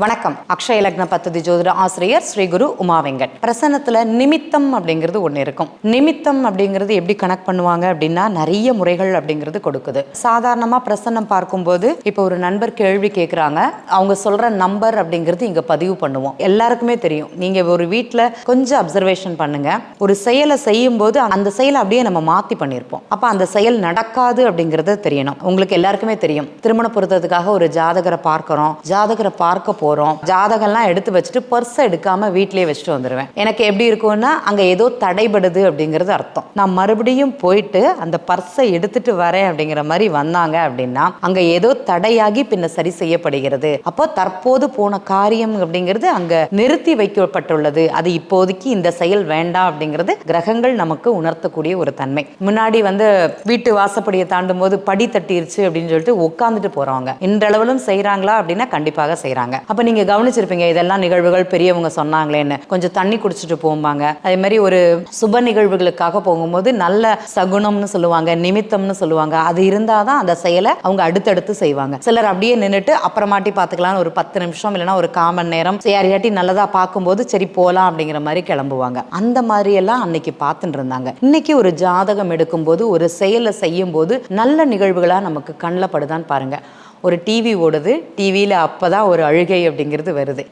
வணக்கம். அக்ஷய லக்ன பத்ததி ஜோதிட ஆசிரியர் ஸ்ரீ குரு உமா வெங்கட். பிரசன்னத்துல நிமித்தம் அப்படிங்கிறது ஒன்று இருக்கும். நிமித்தம் அப்படிங்கிறது எப்படி கனெக்ட் பண்ணுவாங்க அப்படின்னா நிறைய முறைகள் அப்படிங்கிறது கொடுக்குது. சாதாரணமா பிரசன்னம் பார்க்கும்போது இப்போ ஒரு நண்பர் கேள்வி கேட்குறாங்க அவங்க சொல்ற நம்பர் அப்படிங்கிறது இங்க பதிவு பண்ணுவோம். எல்லாருக்குமே தெரியும். நீங்க ஒரு வீட்டில் கொஞ்சம் அப்சர்வேஷன் பண்ணுங்க. ஒரு செயலை செய்யும் போது அந்த செயலை அப்படியே நம்ம மாத்தி பண்ணியிருப்போம் அப்போ அந்த செயல் நடக்காது அப்படிங்கிறது தெரியணும். உங்களுக்கு எல்லாருக்குமே தெரியும். திருமண பொருத்தத்துக்காக ஒரு ஜாதகரை பார்க்கறோம். ஜாதகரை பார்க்க போகிறோம் ஜாதகம்லாம் எடுத்து வச்சுட்டு பர்ஸை எடுக்காமல் வீட்லேயே வச்சுட்டு வந்துடுவேன் எனக்கு எப்படி இருக்கும்னா அங்கே ஏதோ தடைபடுது அப்படிங்கிறது அர்த்தம். நான் மறுபடியும் போயிட்டு அந்த பர்ஸை எடுத்துட்டு வரேன் அப்படிங்கிற மாதிரி வந்தாங்க அப்படின்னா அங்க ஏதோ தடையாகி பின்ன சரி செய்யப்படுகிறது. அப்போ தற்போது போன காரியம் அப்படிங்கிறது அங்க நிறுத்தி வைக்கப்பட்டுள்ளது. அது இப்போதைக்கு இந்த செயல் வேண்டாம் அப்படிங்கிறது கிரகங்கள் நமக்கு உணர்த்தக்கூடிய ஒரு தன்மை. முன்னாடி வந்து வீட்டு வாசப்படியை தாண்டும் போது படி தட்டிருச்சு அப்படின்னு சொல்லிட்டு உட்காந்துட்டு போறவங்க. இன்றளவிலும் செய்யறாங்களா அப்படின்னா கண்டிப்பாக செய்யறாங்க அப்போ நீங்கள் கவனிச்சிருப்பீங்க இதெல்லாம் நிகழ்வுகள் பெரியவங்க சொன்னாங்களேன்னு. கொஞ்சம் தண்ணி குடிச்சிட்டு போம்பாங்க. அதே மாதிரி ஒரு சுப நிகழ்வுகளுக்காக போகும்போது நல்ல சகுனம்னு சொல்லுவாங்க நிமித்தம்னு சொல்லுவாங்க. அது இருந்தால் தான் அந்த செயலை அவங்க அடுத்தடுத்து செய்வாங்க. சிலர் அப்படியே நின்றுட்டு அப்புறமாட்டி பார்த்துக்கலாம்னு ஒரு பத்து நிமிஷம் இல்லைன்னா ஒரு காமன் நேரம் யாரையாட்டி நல்லதாக பார்க்கும்போது சரி போகலாம் அப்படிங்கிற மாதிரி கிளம்புவாங்க. அந்த மாதிரி எல்லாம் அன்னைக்கு பார்த்துட்டு இருந்தாங்க. இன்னைக்கு ஒரு ஜாதகம் எடுக்கும்போது ஒரு செயலை செய்யும்போது நல்ல நிகழ்வுகளாக நமக்கு கண்ணில் படுதான்னு பாருங்கள் ஒரு டிவி ஓடுது டிவியில் அப்போ தான் ஒரு அழுகை அப்படிங்கிறது வருது.